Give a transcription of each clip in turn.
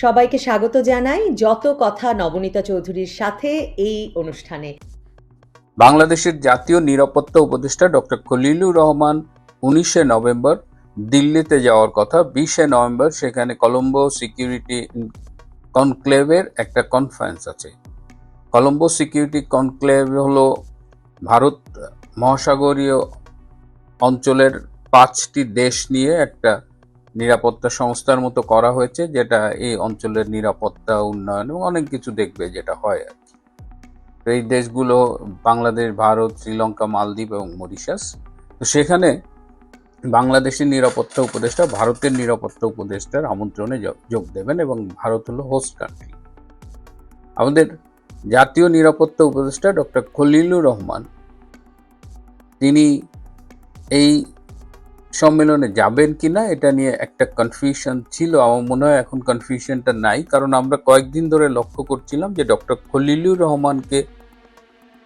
সবাইকে স্বাগত জানাই যত কথা নবনীতা চৌধুরীর সাথে এই অনুষ্ঠানে। বাংলাদেশের জাতীয় নিরাপত্তা উপদেষ্টা ডক্টর খলিলুর রহমান উনিশে নভেম্বর দিল্লিতে যাওয়ার কথা। বিশে নভেম্বর সেখানে কলম্বো সিকিউরিটি কনক্লেভের একটা কনফারেন্স আছে। কলম্বো সিকিউরিটি কনক্লেভ হলো ভারত মহাসাগরীয় অঞ্চলের পাঁচটি দেশ নিয়ে একটা নিরাপত্তা সংস্থার মতো করা হয়েছে, যেটা এই অঞ্চলের নিরাপত্তা উন্নয়ন এবং অনেক কিছু দেখবে যেটা হয় আর কি। এই দেশগুলো, বাংলাদেশ, ভারত, শ্রীলঙ্কা, মালদ্বীপ এবং মরিশাস, তো সেখানে বাংলাদেশের নিরাপত্তা উপদেষ্টা ভারতের নিরাপত্তা উপদেষ্টার আমন্ত্রণে যোগ দেবেন এবং ভারত হলো হোস্ট কান্ট্রি আমাদের জাতীয় নিরাপত্তা উপদেষ্টা ডক্টর খলিলুর রহমান, তিনি এই সম্মেলনে যাবেন কিনা, এটা নিয়ে একটা কনফিউশন ছিল। আমার মনে হয় এখন কনফিউশনটা নাই, কারণ আমরা কয়েকদিন ধরে লক্ষ্য করছিলাম যে ডক্টর খলিলুর রহমানকে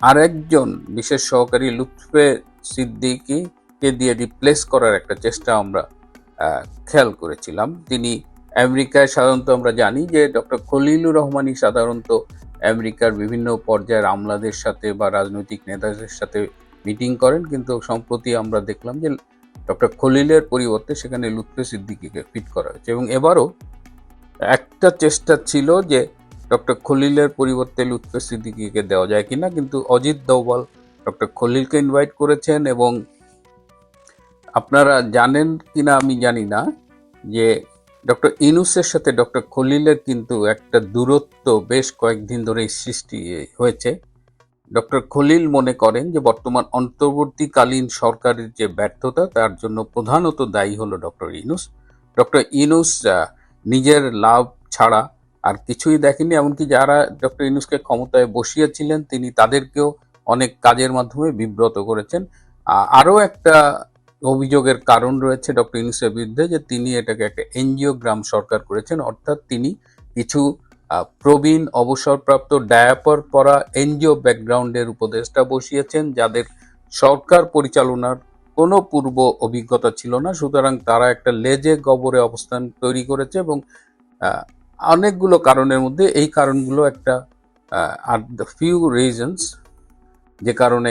আরেকজন বিশেষ সহকারী লুৎফে সিদ্দিকিকে দিয়ে রিপ্লেস করার একটা চেষ্টা আমরা খেয়াল করেছিলাম। তিনি আমেরিকায় সাধারণত আমরা জানি যে ডক্টর খলিলুর রহমানই সাধারণত আমেরিকার বিভিন্ন পর্যায়ের আমলাদের সাথে বা রাজনৈতিক নেতাদের সাথে মিটিং করেন, কিন্তু সম্প্রতি আমরা দেখলাম যে ডক্টর খলিলের পরিবর্তে সেখানে লুৎফে সিদ্দিকিকে ফিট করা হয়েছে। এবং এবারও একটা চেষ্টা ছিল যে ডক্টর খলিলের পরিবর্তে লুৎফে সিদ্দিকিকে দেওয়া যায় কিনা, কিন্তু অজিত দোভাল ডক্টর খলিলকে ইনভাইট করেছেন এবং আপনারা জানেন কিনা আমি জানি না যে ডক্টর ইনুসের সাথে ডক্টর খলিলের কিন্তু একটা দূরত্ব বেশ কয়েকদিন ধরেই সৃষ্টি হয়েছে। ডক্টর খলিল মনে করেন যে বর্তমান অন্তর্বর্তীকালীন সরকারের যে ব্যর্থতা, তার জন্য প্রধানত দায়ী হলো ডক্টর ইনুস। ডক্টর ইনুস নিজের লাভ ছাড়া আর কিছুই দেখেনি এমনকি যারা ডক্টর ইনুসকে ক্ষমতায় বসিয়েছিলেন, তিনি তাদেরকেও অনেক কাজের মাধ্যমে বিব্রত করেছেন। আরও একটা অভিযোগের কারণ রয়েছে ডক্টর ইনুসের বিরুদ্ধে যে তিনি এটাকে একটা এনজিও গ্রাম সরকার করেছেন, অর্থাৎ তিনি কিছু প্রবীণ অবসরপ্রাপ্ত ডায়াপার পরা এনজিও ব্যাকগ্রাউন্ডের উপদেষ্টা বসিয়েছেন, যাদের সরকার পরিচালনার কোনো পূর্ব অভিজ্ঞতা ছিল না। সুতরাং তারা একটা লেজে গবরে অবস্থান তৈরি করেছে এবং অনেকগুলো কারণের মধ্যে এই কারণগুলো একটা আর দ্য ফিউ রিজনস যে কারণে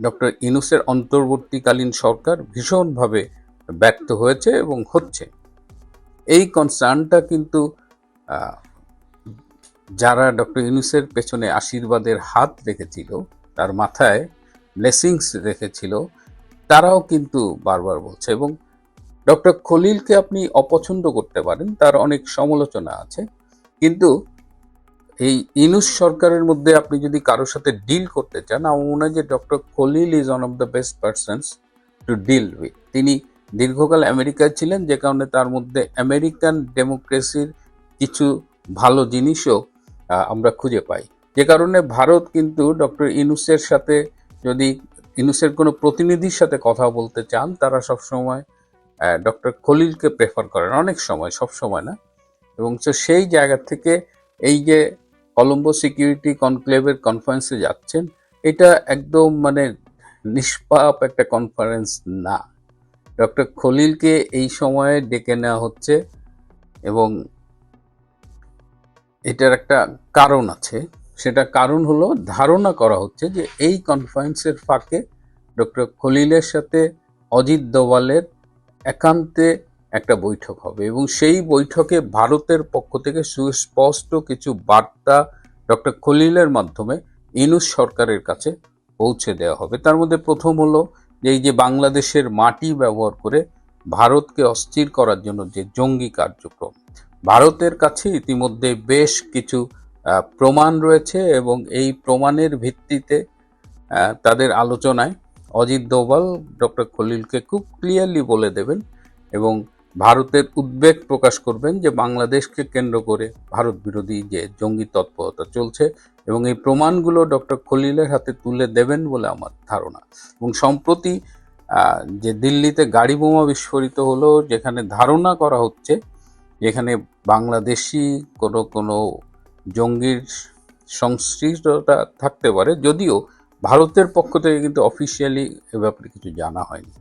ডক্টর ইনুসের অন্তর্বর্তীকালীন সরকার ভীষণভাবে ব্যর্থ হয়েছে এবং হচ্ছে। এই কনসার্নটা কিন্তু যারা ডক্টর ইউনুসের পেছনে আশীর্বাদের হাত রেখেছিল, তার মাথায় ব্লেসিংস রেখেছিল, তারাও কিন্তু বারবার বলছে এবং ডক্টর খলিলকে আপনি অপছন্দ করতে পারেন, তার অনেক সমালোচনা আছে। কিন্তু এই ইনুস সরকারের মধ্যে আপনি যদি কারোর সাথে ডিল করতে চান, আমার মনে হয় যে doctor Khalil is one of the best persons to deal with তিনি দীর্ঘকাল আমেরিকায় ছিলেন, যে কারণে তার মধ্যে আমেরিকান ডেমোক্রেসির কিছু ভালো জিনিসও আমরা খুঁজে পাই। যে কারণে ভারত কিন্তু ডক্টর ইনুসের সাথে যদি ইনুসের কোনো প্রতিনিধির সাথে কথা বলতে চান, তারা সবসময় ডক্টর খলিলকে প্রেফার করেন। অনেক সময়, সব সময় না। এবং তো সেই জায়গা থেকে এই যে কলম্বো সিকিউরিটি কনক্লেভের কনফারেন্সে যাচ্ছেন, এটা একদম মানে নিষ্পাপ একটা কনফারেন্স না। ডক্টর খলিলকে এই সময়ে ডেকে নেওয়া হচ্ছে এবং এটার একটা কারণ আছে। সেটা কারণ হলো ধারণা করা হচ্ছে যে এই কনফারেন্সের ফাঁকে ডক্টর খলিলের সাথে অজিত দোভালের একান্তে একটা বৈঠক হবে এবং সেই বৈঠকে ভারতের পক্ষ থেকে সুস্পষ্ট কিছু বার্তা ডক্টর খলিলের মাধ্যমে ইনুস সরকারের কাছে পৌঁছে দেওয়া হবে। তার মধ্যে প্রথম হলো যে এই যে বাংলাদেশের মাটি ব্যবহার করে ভারতকে অস্থির করার জন্য যে জঙ্গি কার্যক্রম ভারতের কাছে ইতিমধ্যে বেশ কিছু প্রমাণ রয়েছে এবং এই প্রমাণের ভিত্তিতে তাদের আলোচনায় অজিত দোভাল, ডক্টর খলিলকে খুব ক্লিয়ারলি বলে দেবেন এবং ভারতের উদ্বেগ প্রকাশ করবেন যে বাংলাদেশকে কেন্দ্র করে ভারত বিরোধী যে জঙ্গি তৎপরতা চলছে এবং এই প্রমাণগুলো ডক্টর খলিলের হাতে তুলে দেবেন বলে আমার ধারণা। এবং সম্প্রতি যে দিল্লিতে গাড়ি বোমা বিস্ফোরিত হলো, যেখানে ধারণা করা হচ্ছে যেখানে বাংলাদেশি কোনো কোনো জঙ্গির সংশ্লিষ্টতা থাকতে পারে, যদিও ভারতের পক্ষ থেকে কিন্তু অফিসিয়ালি এ ব্যাপারে কিছু জানা হয়নি।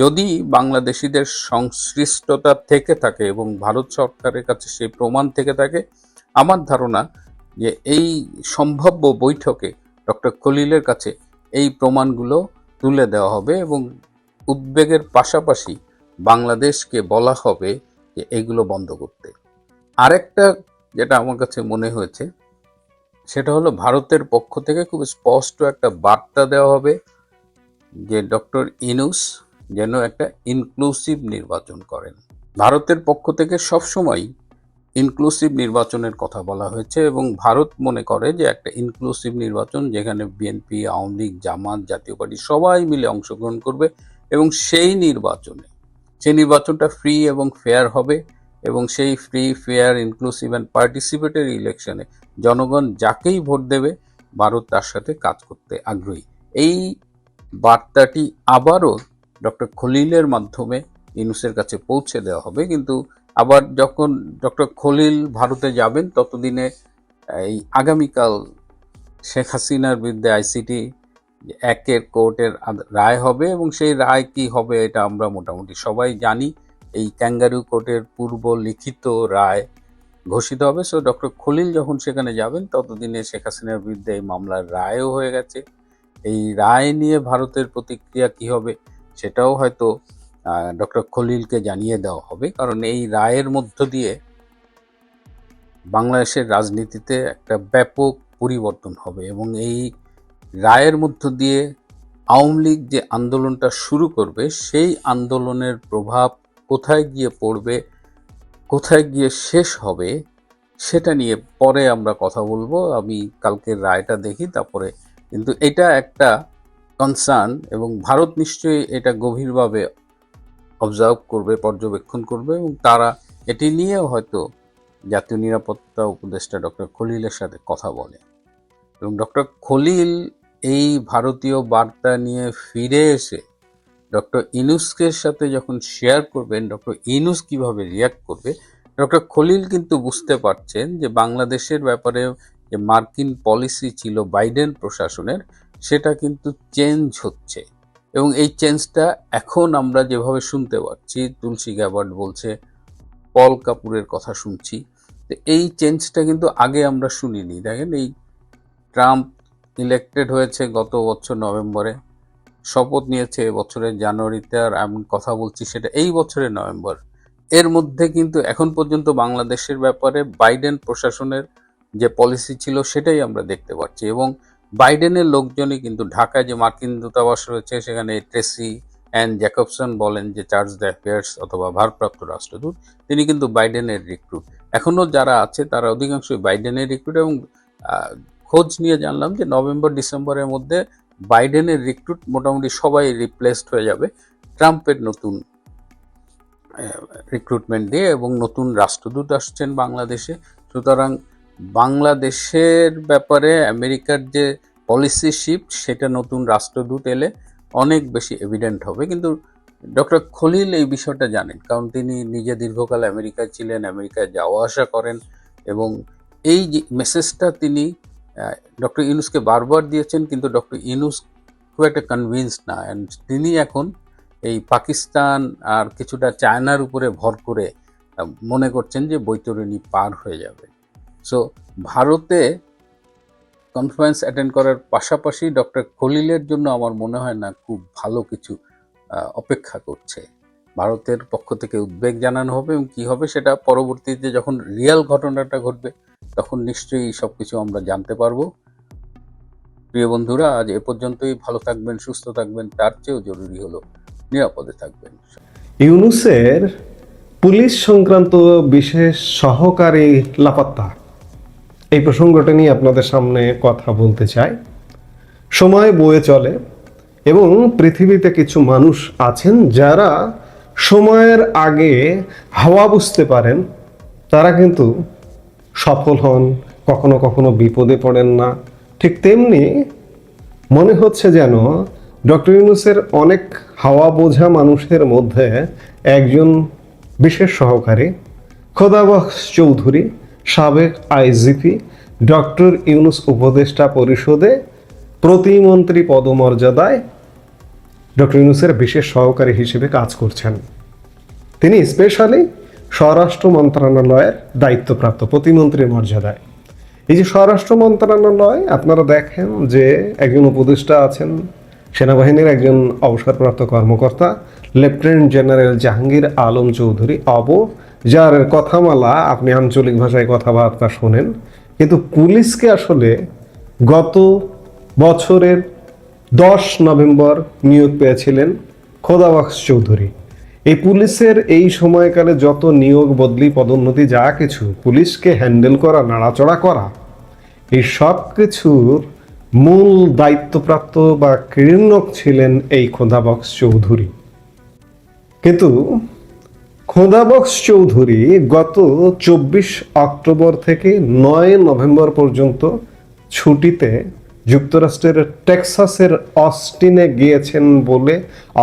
যদি বাংলাদেশিদের সংশ্লিষ্টতা থেকে থাকে এবং ভারত সরকারের কাছে সেই প্রমাণ থেকে থাকে, আমার ধারণা যে এই সম্ভাব্য বৈঠকে ডক্টর খলিলের কাছে এই প্রমাণগুলো তুলে দেওয়া হবে এবং উদ্বেগের পাশাপাশি বাংলাদেশকে বলা হবে যে এগুলো বন্ধ করতে। আরেকটা যেটা আমার কাছে মনে হয়েছে, সেটা হলো ভারতের পক্ষ থেকে খুব স্পষ্ট একটা বার্তা দেওয়া হবে যে ডক্টর ইনুস যেন একটা ইনক্লুসিভ নির্বাচন করেন। ভারতের পক্ষ থেকে সবসময় ইনক্লুসিভ নির্বাচনের কথা বলা হয়েছে এবং ভারত মনে করে যে একটা ইনক্লুসিভ নির্বাচন যেখানে বিএনপি, আওয়ামী লীগ, জামাত, জাতীয় পার্টি সবাই মিলে অংশগ্রহণ করবে এবং সেই নির্বাচনে সেই নির্বাচনটা ফ্রি এবং ফেয়ার হবে এবং সেই free fair inclusive and participatory ইলেকশনে জনগণ যাকেই ভোট দেবে, ভারত তার সাথে কাজ করতে আগ্রহী। এই বার্তাটি আবারও ডক্টর খলিলের মাধ্যমে ইনুসের কাছে পৌঁছে দেওয়া হবে, কিন্তু আবার যখন ডক্টর খলিল ভারতে যাবেন, ততদিনে এই আগামীকাল শেখ হাসিনার বিরুদ্ধে আইসিটি একের কোর্টের রায় হবে এবং সেই রায় কি হবে এটা আমরা মোটামুটি সবাই জানি। এই ক্যাঙ্গারু কোর্টের পূর্ব লিখিত রায় ঘোষিত হবে। সো ডক্টর খলিল যখন সেখানে যাবেন, ততদিনে শেখ হাসিনার বিরুদ্ধে এই মামলার রায়ও হয়ে গেছে। এই রায় নিয়ে ভারতের প্রতিক্রিয়া কি হবে সেটাও হয়তো ডক্টর খলিলকে জানিয়ে দেওয়া হবে। কারণ এই রায়ের মধ্য দিয়ে বাংলাদেশের রাজনীতিতে একটা ব্যাপক পরিবর্তন হবে এবং এই রায়ের মধ্য দিয়ে আওয়ামী লীগ যে আন্দোলনটা শুরু করবে, সেই আন্দোলনের প্রভাব কোথায় গিয়ে পড়বে, কোথায় গিয়ে শেষ হবে, সেটা নিয়ে পরে আমরা কথা বলব। আমি কালকের রায়টা দেখি, তারপরে কিন্তু এটা একটা কনসার্ন এবং ভারত নিশ্চয়ই এটা গভীরভাবে অবজার্ভ করবে, পর্যবেক্ষণ করবে এবং তারা এটি নিয়েও হয়তো জাতীয় নিরাপত্তা উপদেষ্টা ডক্টর খলিলের সাথে কথা বলে। এবং ডক্টর খলিল এই ভারতীয় বার্তা নিয়ে ফিরে এসে ডক্টর ইনুসকের সাথে যখন শেয়ার করবেন, ডক্টর ইনুস কীভাবে রিয়াক্ট করবে, ডক্টর খলিল কিন্তু বুঝতে পারছেন যে বাংলাদেশের ব্যাপারে যে মার্কিন পলিসি ছিল বাইডেন প্রশাসনের, সেটা কিন্তু চেঞ্জ হচ্ছে। এবং এই চেঞ্জটা এখন আমরা যেভাবে শুনতে পাচ্ছি, তুলসী গ্যাবার্ড বলছে, পল কাপুরের কথা শুনছি এই চেঞ্জটা কিন্তু আগে আমরা শুনিনি। দেখেন এই ট্রাম্প ইলেক্টেড হয়েছে গত বছর নভেম্বরে। শপথ নিয়েছে এবছরের জানুয়ারিতে আর আমি কথা বলছি সেটা এই বছরের নভেম্বর। এর মধ্যে কিন্তু এখন পর্যন্ত বাংলাদেশের ব্যাপারে বাইডেন প্রশাসনের যে পলিসি ছিল সেটাই আমরা দেখতে পাচ্ছি এবং বাইডেনের লোকজনই কিন্তু ঢাকায় যে মার্কিন দূতাবাস রয়েছে, সেখানে ট্রেসি অ্যান্ড জ্যাকবসন বলেন যে চার্জ দ্য অ্যাফেয়ার্স অথবা ভারপ্রাপ্ত রাষ্ট্রদূত, তিনি কিন্তু বাইডেনের রিক্রুট। এখনও যারা আছে তারা অধিকাংশই বাইডেনের রিক্রুট এবং খোঁজ নিয়ে জানলাম যে নভেম্বর, ডিসেম্বরের মধ্যে বাইডেনের রিক্রুট মোটামুটি সবাই রিপ্লেসড হয়ে যাবে ট্রাম্পের নতুন রিক্রুটমেন্ট দিয়ে এবং নতুন রাষ্ট্রদূত আসছেন বাংলাদেশে। সুতরাং বাংলাদেশের ব্যাপারে আমেরিকার যে পলিসি শিফট, সেটা নতুন রাষ্ট্রদূত এলে অনেক বেশি এভিডেন্ট হবে। কিন্তু ডক্টর খলিল এই বিষয়টা জানেন, কারণ তিনি নিজে দীর্ঘকাল আমেরিকায় ছিলেন, আমেরিকায় যাওয়া আসা করেন এবং এই মেসেজটা তিনি ডক্টর ইনুসকে বারবার দিয়েছেন, কিন্তু ডক্টর ইনুস খুব একটা কনভিন্স না। অ্যান্ড তিনি এখন এই পাকিস্তান আর কিছুটা চায়নার উপরে ভর করে মনে করছেন যে বৈতরণী পার হয়ে যাবে। সো ভারতে কনফারেন্স অ্যাটেন্ড করার পাশাপাশি ডক্টর খলিলের জন্য আমার মনে হয় না খুব ভালো কিছু অপেক্ষা করছে। ভারতের পক্ষ থেকে উদ্বেগ জানানো হবে এবং কী হবে সেটা পরবর্তীতে যখন রিয়েল ঘটনাটা ঘটবে তখন নিশ্চয়ই সব কিছু আমরা জানতে পারব। প্রিয় বন্ধুরা, আজ এ পর্যন্তই। ভালো থাকবেন, সুস্থ থাকবেন, তার চেয়েও জরুরি হলো নিরাপদে থাকবেন। ইউনুসের পুলিশ সংক্রান্ত বিশেষ সহকারী লাপাত্তা। এই প্রসঙ্গটা নিয়ে আপনাদের সামনে কথা বলতে চাই। সময় বয়ে চলে এবং পৃথিবীতে কিছু মানুষ আছেন যারা সময়ের আগে হাওয়া বুঝতে পারেন, তারা কিন্তু সফল হন, কখনো কখনো বিপদে পড়েন না। ঠিক তেমনি মনে হচ্ছে যেন ডক্টর ইউনুসের অনেক হাওয়া বোঝা মানুষের মধ্যে একজন বিশেষ সহকারী খোদাবক্স চৌধুরী, সাবেক আইজিপি, ডক্টর ইউনুস উপদেষ্টা পরিষদে প্রতিমন্ত্রী পদমর্যাদায় ডক্টর ইউনুসের বিশেষ সহকারী হিসেবে কাজ করছেন। তিনি স্পেশালি স্বরাষ্ট্র মন্ত্রণালয়ের দায়িত্বপ্রাপ্ত প্রতিমন্ত্রীর মর্যাদায়। এই যে স্বরাষ্ট্র মন্ত্রণালয়, আপনারা দেখেন যে একজন উপদেষ্টা আছেন, সেনাবাহিনীর একজন অবসরপ্রাপ্ত কর্মকর্তা, লেফটেন্যান্ট জেনারেল জাহাঙ্গীর আলম চৌধুরী অব যার কথামালা আপনি আঞ্চলিক ভাষায় কথাবার্তা শোনেন। কিন্তু পুলিশকে আসলে গত বছরের দশ নভেম্বর নিয়োগ পেয়েছিলেন খোদাবাক্স চৌধুরী। এই পুলিশের এই সময়কালে যত নিয়োগ, বদলি, পদোন্নতি, যা কিছু, পুলিশকে হ্যান্ডেল করা, নাড়াচড়া করা, এই সব কিছুর মূল দায়িত্বপ্রাপ্ত বা ক্রীড়নক ছিলেন এই খোদাবক্স চৌধুরী। কিন্তু খোদাবক্স চৌধুরী গত চব্বিশ অক্টোবর থেকে নয় নভেম্বর পর্যন্ত ছুটিতে যুক্তরাষ্ট্রের টেক্সাসের অস্টিনে গিয়েছেন বলে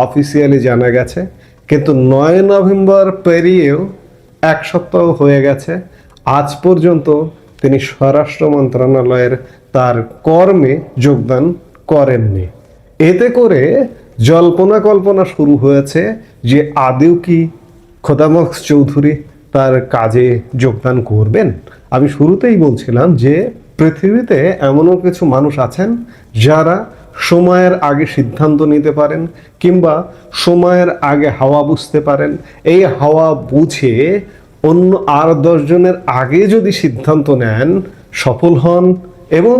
অফিসিয়ালি জানা গেছে। কিন্তু নয় নভেম্বর পেরিয়েও এক সপ্তাহ হয়ে গেছে। আজ পর্যন্ত তিনি স্বরাষ্ট্র মন্ত্রণালয়ের তার কর্মে যোগদান করেননি। এতে করে জল্পনা কল্পনা শুরু হয়েছে যে আদেও কি খোদামক্স চৌধুরী তার কাজে যোগদান করবেন। আমি শুরুতেই বলছিলাম যে পৃথিবীতে এমনও কিছু মানুষ আছেন যারা সময়ের আগে সিদ্ধান্ত নিতে পারেন কিংবা সময়ের আগে হাওয়া বুঝতে পারেন। এই হাওয়া বুঝে অন্য আর দশজনের আগে যদি সিদ্ধান্ত নেন, সফল হন এবং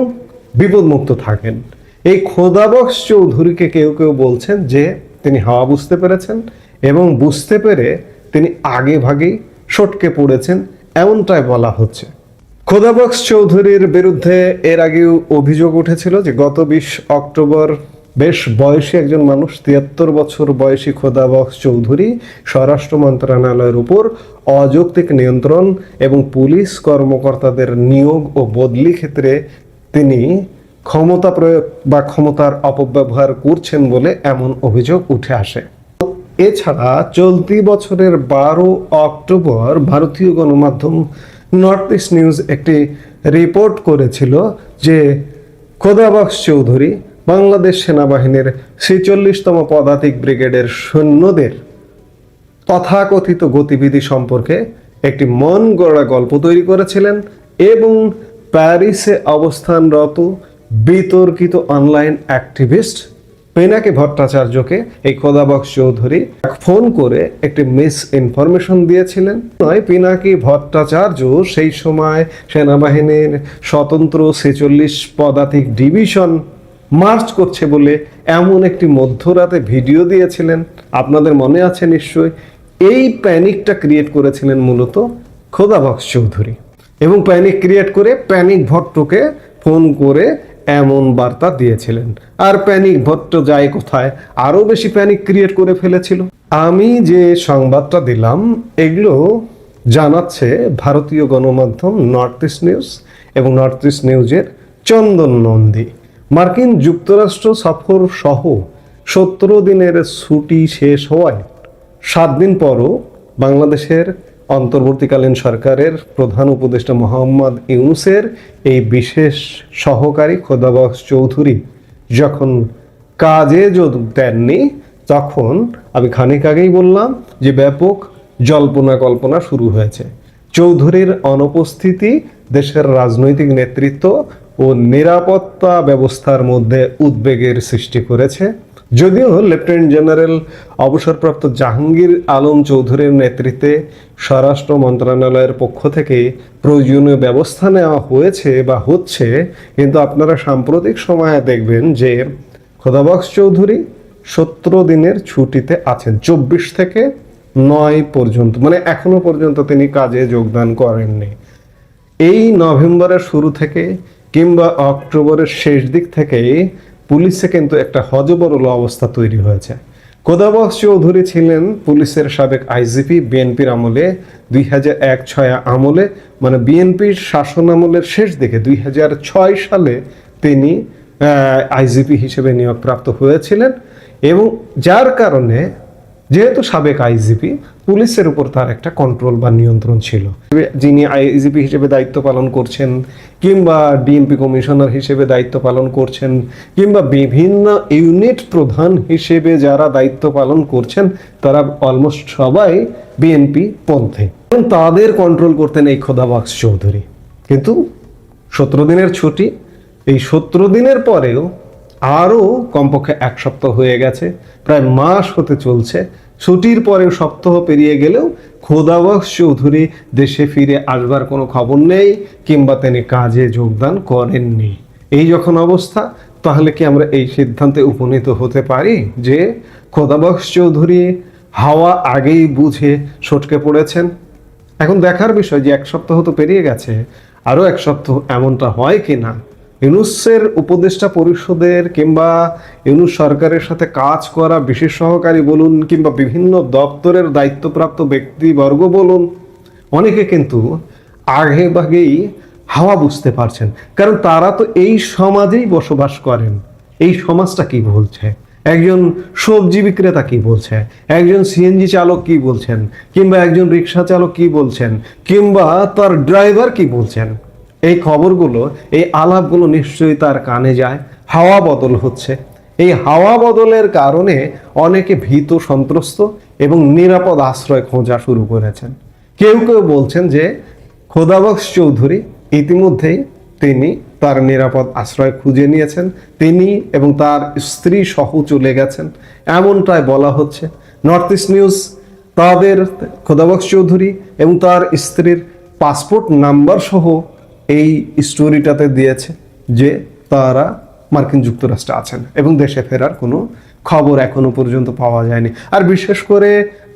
বিপদমুক্ত থাকেন। এই খোদাবক্স চৌধুরীকে কেউ কেউ বলছেন যে তিনি হাওয়া বুঝতে পেরেছেন এবং বুঝতে পেরে তিনি আগে ভাগেই সটকে পড়েছেন, এমনটাই বলা হচ্ছে। খোদাবক্স চৌধুরীর বিরুদ্ধে এর আগেও অভিযোগ উঠেছিল যে গত বিশ অক্টোবর বেশ বয়সী একজন মানুষ, তিয়াত্তর বছর বয়সী খোদাবক্স চৌধুরী স্বরাষ্ট্র মন্ত্রণালয়ের উপর অযৌক্তিক নিয়ন্ত্রণ এবং পুলিশ কর্মকর্তাদের নিয়োগ ও বদলি ক্ষেত্রে তিনি ক্ষমতা প্রয়োগ বা ক্ষমতার অপব্যবহার করছেন বলে এমন অভিযোগ উঠে আসে। এছাড়া চলতি বছরের বারো অক্টোবর ভারতীয় গণমাধ্যম নর্থ ইস্ট নিউজ একটি রিপোর্ট করেছিল যে খোদাবক্স চৌধুরী বাংলাদেশ সেনাবাহিনীর ছেচল্লিশতম পদাতিক ব্রিগেডের সৈন্যদের তথাকথিত গতিবিধি সম্পর্কে একটি মন গড়া গল্প তৈরি করেছিলেন এবং প্যারিসে অবস্থানরত বিতর্কিত অনলাইন অ্যাক্টিভিস্ট পেনাকি ভট্টাচার্যকে, এই খোদাবক্স চৌধুরী ফোন করে একটি মিস ইনফরমেশন দিয়েছিলেন। নয়, পিনাকি ভট্টাচার্য সেই সময় সেনাবাহিনীর স্বতন্ত্র ছেচল্লিশ পদাতিক ডিভিশন মার্চ করছে বলে এমন একটি মধ্যরাতে ভিডিও দিয়েছিলেন। আপনাদের মনে আছে নিশ্চয়ই? এই প্যানিকটা ক্রিয়েট করেছিলেন মূলত খোদাবক্স চৌধুরী। এবং প্যানিক ক্রিয়েট করে প্যানিক ভট্টকে ফোন করে এমন বার্তা দিয়েছিলেন। আর প্যানিক ভট্ট যায় কোথায়? আরও বেশি প্যানিক ক্রিয়েট করে ফেলেছিল। আমি যে সংবাদটা দিলাম, এগুলো জানাচ্ছে ভারতীয় গণমাধ্যম নর্থ ইস্ট নিউজ এবং নর্থ ইস্ট নিউজের চন্দন নন্দী। মার্কিন যুক্তরাষ্ট্র সফর সহ সতেরো দিনের ছুটি শেষ হওয়ায় সাত দিন পরও বাংলাদেশের অন্তর্বর্তীকালীন সরকারের প্রধান উপদেষ্টা মোহাম্মদ ইউনুসের এই বিশেষ সহকারী খোদাবক্স চৌধুরী যখন কাজে যোগ দেননি, তখন আমি খানিক আগেই বললাম যে ব্যাপক জল্পনা কল্পনা শুরু হয়েছে। চৌধুরীর অনুপস্থিতি, দেশের রাজনৈতিক নেতৃত্ব ও নিরাপত্তা ব্যবস্থার মধ্যে উদ্বেগের সৃষ্টি করেছে। যদিও লেফটেন্যান্ট জেনারেল অবসরপ্রাপ্ত জাহাঙ্গীর আলম চৌধুরীর নেতৃত্বে স্বরাষ্ট্র মন্ত্রণালয়ের পক্ষ থেকে প্রয়োজনীয় ব্যবস্থা নেওয়া হয়েছে বা হচ্ছে, কিন্তু আপনারা সাম্প্রতিক সময়ে দেখবেন যে খোদাবক্স চৌধুরী সতেরো দিনের ছুটিতে আছেন চব্বিশ থেকে নয় পর্যন্ত মানে এখনও পর্যন্ত তিনি কাজে যোগদান করেননি। এই নভেম্বরের শুরু থেকে কিংবা অক্টোবরের শেষ দিক থেকেই পুলিশে কিন্তু একটা হজবরল অবস্থা তৈরি হয়েছে। কোদাবক্স চৌধুরী ছিলেন পুলিশের সাবেক আইজিপি, বিএনপির আমলে, দুই হাজার এক ছয় আমলে মানে বিএনপির শাসন আমলের শেষ দিকে, দুই হাজার ছয় সালে তিনি আইজিপি হিসেবে নিয়োগপ্রাপ্ত হয়েছিলেন এবং যার কারণে যেহেতু সাবেক আইজিপি, পুলিশের উপর তার একটা কন্ট্রোল বা নিয়ন্ত্রণ ছিল। যিনি আইজিপি হিসেবে দায়িত্ব পালন করছেন, কিংবা ডিএমপি কমিশনার হিসেবে দায়িত্ব পালন করছেন, কিংবা বিভিন্ন ইউনিট প্রধান হিসেবে যারা দায়িত্ব পালন করছেন, তারা অলমোস্ট সবাই বিএনপি পন্থে। এবং তাদের কন্ট্রোল করতেন এই খোদাবাক্স চৌধুরী। কিন্তু সতেরো দিনের ছুটি, এই সতেরো দিনের পরেও আরও কমপক্ষে এক সপ্তাহ হয়ে গেছে, প্রায় মাস হতে চলছে। ছুটির পরেও সপ্তাহ পেরিয়ে গেলেও খোদাবক্স চৌধুরী দেশে ফিরে আসবার কোনো খবর নেই কিংবা তিনি কাজে যোগদান করেননি। এই যখন অবস্থা, তাহলে কি আমরা এই সিদ্ধান্তে উপনীত হতে পারি যে খোদাবক্স চৌধুরী হাওয়া আগেই বুঝে সটকে পড়েছেন? এখন দেখার বিষয় যে এক সপ্তাহ তো পেরিয়ে গেছে, আরও এক সপ্তাহ এমনটা হয় কি না ইউনুসের উপদেষ্টা পরিষদের কিংবা ইউনুস সরকারের সাথে কাজ করা বিশেষ সহকারী বলুন কিংবা বিভিন্ন দপ্তরের দায়িত্বপ্রাপ্ত ব্যক্তিবর্গ বলুন, অনেকে কিন্তু আগে ভাগেই হাওয়া বুঝতে পারছেন। কারণ তারা তো এই সমাজেই বসবাস করেন। এই সমাজটা কি বলছে? একজন সবজি বিক্রেতা কি বলছে? একজন সিএনজি চালক কি বলছেন? কিংবা একজন রিক্সা চালক কি বলছেন? কিংবা তার ড্রাইভার কি বলছেন? এই খবরগুলো, এই আলাপগুলো নিশ্চয়ই তার কানে যায়, হাওয়া বদল হচ্ছে। এই হাওয়া বদলের কারণে অনেকে ভীত, সন্ত্রস্ত এবং নিরাপদ আশ্রয় খোঁজা শুরু করেছেন। কেউ কেউ বলছেন যে খোদাবক্স চৌধুরী ইতিমধ্যেই তিনি তার নিরাপদ আশ্রয় খুঁজে নিয়েছেন। তিনি এবং তার স্ত্রী সহ চলে গেছেন। এমনটাই বলা হচ্ছে। নর্থ ইস্ট নিউজ, তাদের খোদাবক্স চৌধুরী এবং তার স্ত্রীর পাসপোর্ট নাম্বার সহ এই স্টোরিটাতে দিয়েছে যে তারা মার্কিন যুক্তরাষ্ট্রে আছেন এবং দেশে ফেরার কোনো খবর এখনও পর্যন্ত পাওয়া যায়নি। আর বিশেষ করে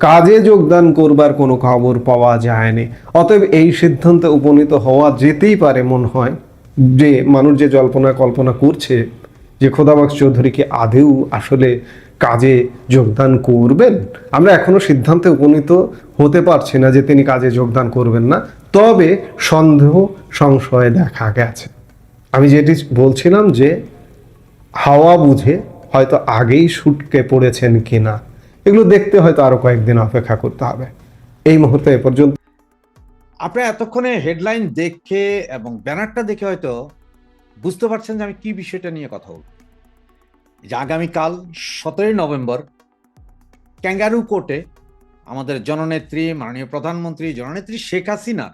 কাজে যোগদান করবার কোনো খবর পাওয়া যায়নি। অতএব এই সিদ্ধান্তে উপনীত হওয়া যেতেই পারে মনে হয় যে মানুষ যে জল্পনা কল্পনা করছে যে খোদাবাক্স চৌধুরী কি আদেও আসলে কাজে যোগদান করবেন? আমরা এখনও সিদ্ধান্তে উপনীত হতে পারছি না যে তিনি কাজে যোগদান করবেন না। তবে সন্দেহ, সংশয় দেখা গেছে। আমি যেটি বলছিলাম যে, হাওয়া বুঝে হয়তো আগেই শুটকে পড়েছেন কিনা, এগুলো দেখতে হয়তো আরও কয়েকদিন অপেক্ষা করতে হবে। এই মুহূর্তে এ পর্যন্ত আপনারা এতক্ষণে হেডলাইন দেখে এবং ব্যানারটা দেখে হয়তো বুঝতে পারছেন যে আমি কি বিষয়টা নিয়ে কথা বলব। যে আগামীকাল সতেরোই নভেম্বর, ক্যাঙ্গারু কোর্টে আমাদের জননেত্রী, মাননীয় প্রধানমন্ত্রী, জননেত্রী শেখ হাসিনার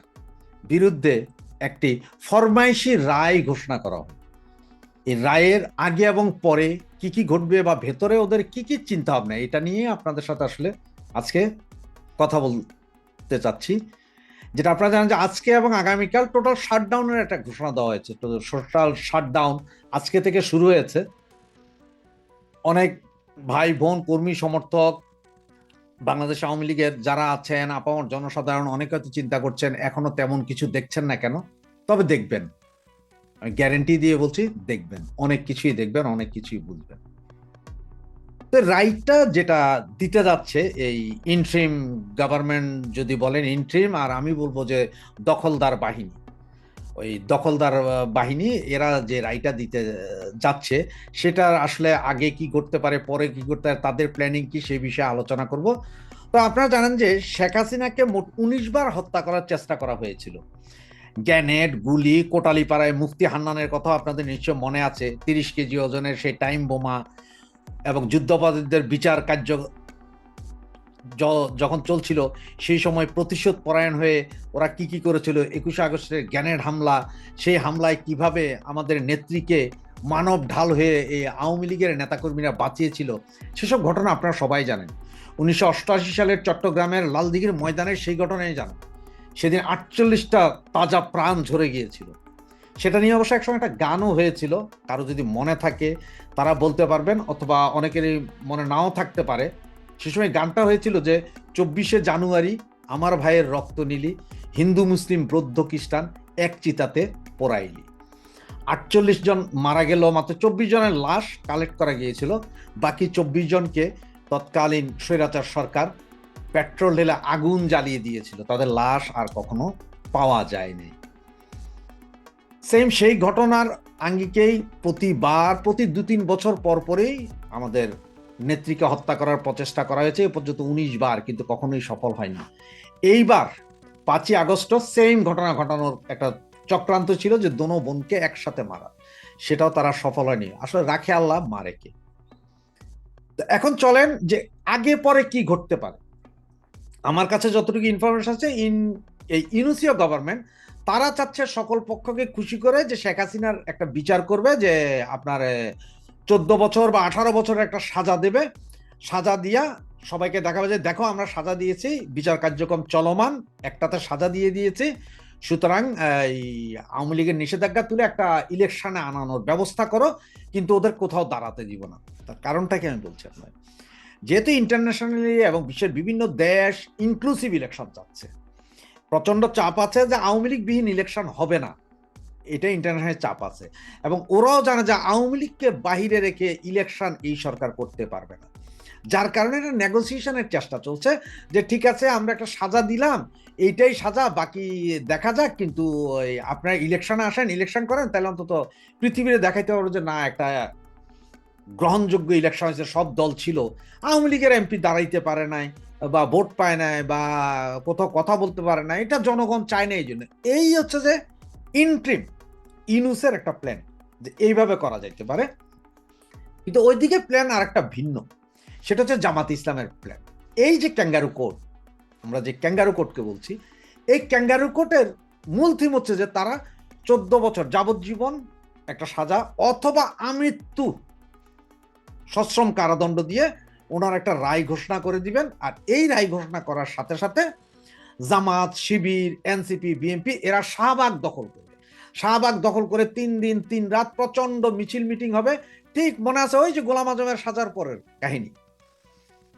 বিরুদ্ধে একটি ফরমাইশি রায় ঘোষণা করা হয়। এই রায়ের আগে এবং পরে কি কি ঘটবে বা ভেতরে ওদের কি কি চিন্তা ভাবনা এটা নিয়ে আপনাদের সাথে আসলে আজকে কথা বলতে চাচ্ছি। যেটা আপনারা জানেন যে আজকে এবং আগামীকাল টোটাল শাটডাউনের একটা ঘোষণা দেওয়া হয়েছে। টোটাল শাটডাউন আজকে থেকে শুরু হয়েছে। অনেক ভাই বোন কর্মী সমর্থক বাংলাদেশ আওয়ামী লীগের যারা আছেন, আপামর জনসাধারণ অনেক হয়তো চিন্তা করছেন, এখনও তেমন কিছু দেখছেন না কেন? তবে দেখবেন। আমি গ্যারেন্টি দিয়ে বলছি, দেখবেন। অনেক কিছুই দেখবেন, অনেক কিছুই বুঝবেন। তো রাইটটা যেটা দিতে যাচ্ছে, এই ইন্ট্রিম গভর্নমেন্ট যদি বলেন ইন্ট্রিম আর আমি বলব যে দখলদার বাহিনী। ওই দখলদার বাহিনী, এরা যে রায়টা দিতে যাচ্ছে, সেটা আসলে আগে কি করতে পারে, পরে কি করতে পারে, তাদের প্ল্যানিং কি, সেই বিষয়ে আলোচনা করব। তো আপনারা জানেন যে শেখ হাসিনাকে মোট উনিশ বার হত্যা করার চেষ্টা করা হয়েছিল। গ্যানেট, গুলি, কোটালিপাড়ায় মুফতি হান্নানের কথা আপনাদের নিশ্চয় মনে আছে, তিরিশ কেজি ওজনের সেই টাইম বোমা এবং যুদ্ধাপরাধীদের বিচার কার্য যখন চলছিল, সেই সময় প্রতিশোধ পরায়ণ হয়ে ওরা কি কি করেছিল? একুশে আগস্টের গ্যানেট হামলা, সেই হামলায় কীভাবে আমাদের নেত্রীকে মানব ঢাল হয়ে এই আওয়ামী লীগের নেতাকর্মীরা বাঁচিয়েছিল, সেসব ঘটনা আপনারা সবাই জানেন। উনিশশো অষ্টআশি সালের চট্টগ্রামের লালদিঘির ময়দানের সেই ঘটনায় জানেন। সেদিন আটচল্লিশটা তাজা প্রাণ ঝরে গিয়েছিল। সেটা নিয়ে অবশ্য একসময় একটা গানও হয়েছিল, কারও যদি মনে থাকে, তারা বলতে পারবেন, অথবা অনেকেরই মনে নাও থাকতে পারে। সে সময় গানটা হয়েছিল যে চব্বিশে জানুয়ারি আমার ভাইয়ের রক্ত নিলি, হিন্দু, মুসলিম, বৌদ্ধ, খ্রিস্টান এক চিতাতে পোড়াইলি। আটচল্লিশ জন মারা গেল, মাত্র চব্বিশ জনের লাশ কালেক্ট করা গিয়েছিল। বাকি চব্বিশ জনকে তৎকালীন স্বৈরাচার সরকার পেট্রোল ঢেলে আগুন জ্বালিয়ে দিয়েছিল। তাদের লাশ আর কখনো পাওয়া যায়নি। সেম সেই ঘটনার আঙ্গিকেই প্রতিবার, প্রতি দু তিন বছর পর পরেই আমাদের নেত্রীকে হত্যা করার প্রচেষ্টা করা হয়েছে, এ পর্যন্ত উনিশ বার, কিন্তু কখনোই সফল হয়নি। এইবার পাঁচই আগস্ট সেম ঘটনা ঘটানোর একটা চক্রান্ত ছিল যে দোনো বোনকে একসাথে মারা। সেটাও তারা সফল হয়নি। আসলে রাখে আল্লাহ, মারে কে? এখন চলেন যে আগে পরে কি ঘটতে পারে। আমার কাছে যতটুকু ইনফরমেশন আছে, ইন, এই ইউনিসিও গভর্নমেন্ট তারা চাচ্ছে সকল পক্ষকে খুশি করে যে শেখ হাসিনার একটা বিচার করবে যে আপনার চোদ্দ বছর বা আঠারো বছরের একটা সাজা দেবে। সাজা দিয়া সবাইকে দেখাবে যে, দেখো, আমরা সাজা দিয়েছি, বিচার কার্যক্রম চলমান, একটাতে সাজা দিয়ে দিয়েছি। সুতরাং, এই আওয়ামী লীগের নিষেধাজ্ঞা তুলে একটা ইলেকশনে আনানোর ব্যবস্থা করো, কিন্তু ওদের কোথাও দাঁড়াতে দিব না। তার কারণটা কি আমি বলছি আপনার যেহেতু ইন্টারন্যাশনালি এবং বিশ্বের বিভিন্ন দেশ ইনক্লুসিভ ইলেকশন চাচ্ছে প্রচণ্ড চাপ আছে যে আওয়ামী লীগবিহীন ইলেকশন হবে না। এটা ইন্টারন্যাশনাল চাপ আছে। এবং ওরাও জানে যে আওয়ামী লীগকে বাহিরে রেখে ইলেকশন এই সরকার করতে পারবে না। যার কারণে একটা নেগোসিয়েশনের চেষ্টা চলছে যে ঠিক আছে, আমরা একটা সাজা দিলাম, এইটাই সাজা, বাকি দেখা যাক, কিন্তু আপনারা ইলেকশনে আসেন ইলেকশন করেন, তাহলে অন্তত পৃথিবীতে দেখাইতে পারব যে না, একটা গ্রহণযোগ্য ইলেকশন হয়েছে, সব দল ছিল। আওয়ামী লীগের এমপি দাঁড়াইতে পারে নাই, বা ভোট পায় নাই, বা কোথাও কথা বলতে পারে না এটা জনগণ চায় না এই জন্য। এই হচ্ছে যে ইন্ট্রিম ইনুসের একটা প্ল্যান যে এইভাবে করা যাইতে পারে। কিন্তু ওইদিকে প্ল্যান আর একটা ভিন্ন। সেটা হচ্ছে জামাত ইসলামের প্ল্যান এই যে ক্যাঙ্গারু কোর্ট আমরা যে ক্যাঙ্গারু কোর্টকে বলছি, এই ক্যাঙ্গারু কোর্টের মূল থিম হচ্ছে যে তারা চোদ্দ বছর যাবজ্জীবন একটা সাজা অথবা আমৃত্যু সশ্রম কারাদণ্ড দিয়ে ওনার একটা রায় ঘোষণা করে দিবেন। আর এই রায় ঘোষণা করার সাথে সাথে জামাত, শিবির, এনসিপি, বিএনপি, এরা শাহবাগ দখল করবে। শাহবাগ দখল করে তিন দিন, তিন রাত প্রচণ্ড মিছিল মিটিং হবে। ঠিক মনে আছে ওই যে গোলাম আজমের সাজার পরের কাহিনী।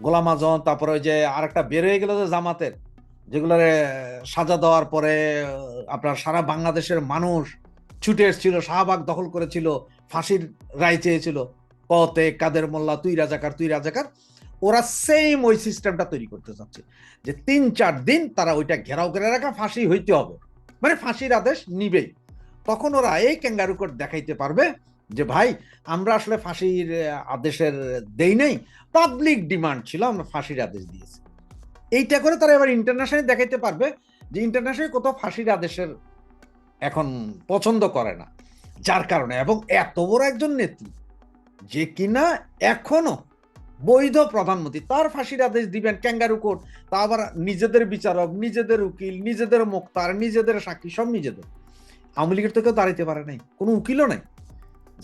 গোলাম আজম, তারপরে ওই যে আরেকটা বের হয়ে গেল যে জামাতের যেগুলো সাজা দেওয়ার পরে আপনার সারা বাংলাদেশের মানুষ ছুটে এসেছিল, শাহবাগ দখল করেছিল, ফাঁসির রায় চেয়েছিল। কতে কাদের মোল্লা, তুই রাজাকার তুই রাজাকার। ওরা সেম ওই সিস্টেমটা তৈরি করতে চাচ্ছে। যে তিন চার দিন তারা ওইটা ঘেরাও করে রাখা, ফাঁসি হইতে হবে। মানে ফাঁসির আদেশ নিবেই। তখন ওরা এই ক্যাঙ্গারু কোর্ট দেখাইতে পারবে যে, ভাই, আমরা আসলে ফাঁসির আদেশের দেই নাই। পাবলিক ডিমান্ড ছিল, আমরা ফাঁসির আদেশ দিয়েছি। এইটা করে তারা এবার ইন্টারন্যাশনাল দেখাইতে পারবে যে ইন্টারন্যাশনাল কোথাও ফাঁসির আদেশের এখন পছন্দ করে না। যার কারণে এবং এত বড় একজন নেত্রী যে কিনা এখনও বৈধ প্রধানমন্ত্রী। তার ফাঁসির আদেশ দিবেন ক্যাঙ্গারু কোর্ট। তা আবার নিজেদের বিচারক, নিজেদের উকিল, নিজেদের মুক্তার, নিজেদের সাক্ষী, সব নিজেদের। আওয়ামী লীগের তো কেউ দাঁড়াইতে পারে নাই, কোনো উকিলও নাই।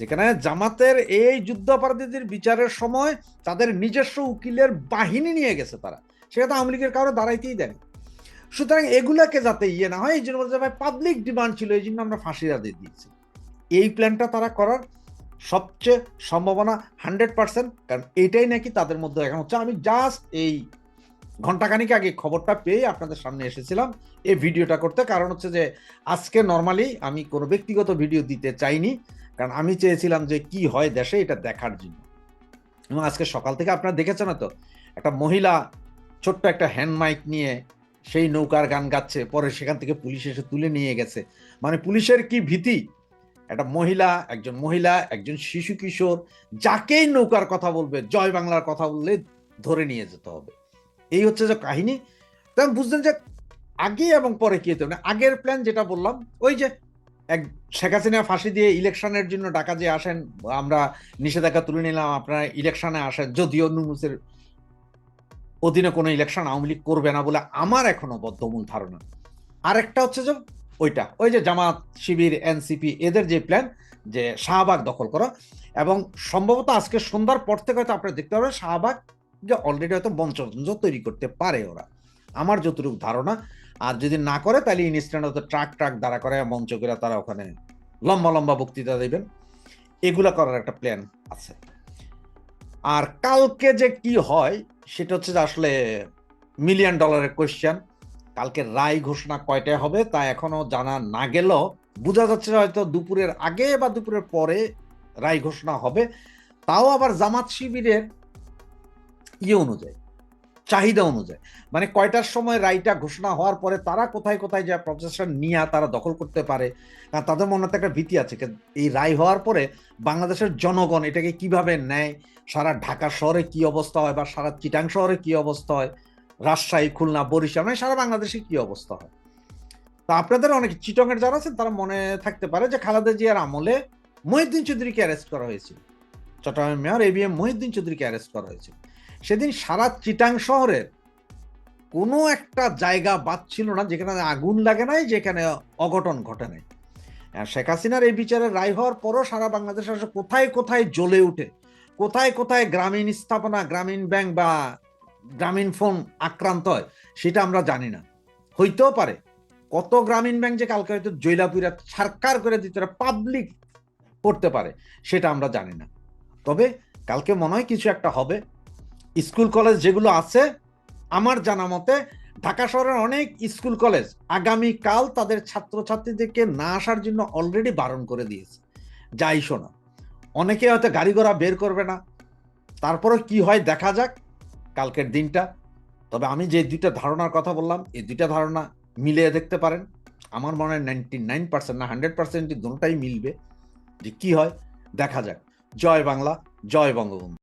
যেখানে জামাতের এই যুদ্ধাপরাধীদের বিচারের সময় তাদের নিজস্ব উকিলের বাহিনী নিয়ে গেছে তারা। সেটা তো আওয়ামী লীগের কারও দাঁড়াইতেই দেন সুতরাং এগুলাকে যাতে ইয়ে না হয়, এই জন্য পাবলিক ডিমান্ড ছিল, এই জন্য আমরা ফাঁসির আদেশ দিয়েছি। এই প্ল্যানটা তারা করার সবচেয়ে সম্ভাবনা হান্ড্রেড পার্সেন্ট, কারণ এটাই নাকি তাদের মধ্যে এখন হচ্ছে। আমি জাস্ট এই ঘন্টাখানিক আগে খবরটা পেয়ে আপনাদের সামনে এসেছিলাম এই ভিডিওটা করতে। কারণ হচ্ছে যে, আজকে নর্মালি আমি কোনো ব্যক্তিগত ভিডিও দিতে চাইনি, কারণ আমি চেয়েছিলাম যে কি হয় দেশে এটা দেখার জন্য। এবং আজকে সকাল থেকে আপনারা দেখেছেন তো একটা মহিলা ছোট্ট একটা হ্যান্ড মাইক নিয়ে সেই নৌকার গান গাচ্ছে, পরে সেখান থেকে পুলিশ এসে তুলে নিয়ে গেছে। মানে পুলিশের কি ভীতি? একটা মহিলা, একজন মহিলা, একজন শিশু কিশোর, যাকেই নৌকার কথা বলবে, জয় বাংলার কথা বললে ধরে নিয়ে যেতে হবে। এই হচ্ছে যে কাহিনী। তখন বুঝলেন যে আগে এবং পরে কি হতে মানে আগের প্ল্যান যেটা বললাম, ওই যে এক শেখ হাসিনা ফাঁসি দিয়ে ইলেকশনের জন্য ডাকা যে আসেন, আমরা নিষেধাজ্ঞা তুলে নিলাম, আপনারা ইলেকশনে আসেন, যদিও নুমুসের অধীনে কোনো ইলেকশন আওয়ামী লীগ করবে না বলে আমার এখনও বদ্ধমূল ধারণা। আরেকটা হচ্ছে যে ওইটা, ওই যে জামাত, শিবির, এনসিপি, এদের যে প্ল্যান যে শাহবাগ দখল করা। এবং সম্ভবত আজকে সন্ধ্যার পর থেকে হয়তো আপনারা দেখতে পাবেন শাহবাগ যে অলরেডি হয়তো মঞ্চতন্ত্র তৈরি করতে পারে ওরা। আমার যতটুকু ধারণা, আর যদি না করে, তাহলে ইনস্ট্যান্ট হয়তো ট্রাক ট্রাক দাঁড়া করে, মঞ্চ করে তারা ওখানে লম্বা লম্বা বক্তৃতা দেবেন। এগুলা করার একটা প্ল্যান আছে। আর কালকে যে কি হয়, সেটা হচ্ছে যে আসলে মিলিয়ন ডলারের কোয়েশ্চেন কালকে রায় ঘোষণা কয়টায় হবে তা এখনও জানা না গেলেও বোঝা যাচ্ছে হয়তো দুপুরের আগে বা দুপুরের পরে রায় ঘোষণা হবে। তাও আবার জামাত শিবিরের ইয়ে অনুযায়ী, চাহিদা অনুযায়ী। মানে কয়টার সময় রায়টা ঘোষণা হওয়ার পরে তারা কোথায় কোথায় যা প্রসেসন নিয়ে তারা দখল করতে পারে তাদের মনে একটা ভীতি আছে। এই রায় হওয়ার পরে বাংলাদেশের জনগণ এটাকে কীভাবে নেয়, সারা ঢাকা শহরে কি অবস্থা হয় বা সারা চিটাং শহরে কি অবস্থা হয় রাজশাহী, খুলনা, বরিশাল মানে সারা বাংলাদেশে কি অবস্থা হয়? তা আপনাদের অনেক চিটংয়ের যারা আছেন, তারা মনে থাকতে পারে যে খালেদা জিয়ার আমলে মহিউদ্দিন চৌধুরীকে অ্যারেস্ট করা হয়েছিল। চট্টগ্রামের mayor A B M Mohiuddin চৌধুরীকে অ্যারেস্ট করা হয়েছিল। সেদিন সারা চিটাং শহরের কোনো একটা জায়গা বাদ ছিল না, যেখানে আগুন লাগে নাই, যেখানে অঘটন ঘটে নাই। শেখ হাসিনার এই বিচারের রায় হওয়ার পরও সারা বাংলাদেশ কোথায় কোথায় জ্বলে উঠে, কোথায় কোথায় গ্রামীণ স্থাপনা, গ্রামীণ ব্যাংক বা গ্রামীণ ফোন আক্রান্ত হয়, সেটা আমরা জানি না। হইতেও পারে। কত গ্রামীণ ব্যাংক যে কালকে হয়তো জৈলাপুরা সরকার করে দিতে পাবলিক করতে পারে, সেটা আমরা জানি না। তবে কালকে মনে হয় কিছু একটা হবে। স্কুল কলেজ যেগুলো আছে, আমার জানা মতে ঢাকা শহরের অনেক স্কুল কলেজ আগামী কাল তাদের ছাত্রছাত্রীদেরকে না আসার জন্য অলরেডি বারণ করে দিয়েছে। যাই শোনা, অনেকে হয়তো গাড়ি ঘোড়া বের করবে না। তারপরে কি হয় দেখা যাক। কালকের দিনটা। তবে আমি যে দুইটা ধারণার কথা বললাম, এই দুইটা ধারণা মিলিয়ে দেখতে পারেন। আমার মনে হয় নাইনটি নাইন পার্সেন্ট না হান্ড্রেড পার্সেন্ট দুটাই মিলবে। যে কী হয়, দেখা যাক। জয় বাংলা, জয় বঙ্গবন্ধু।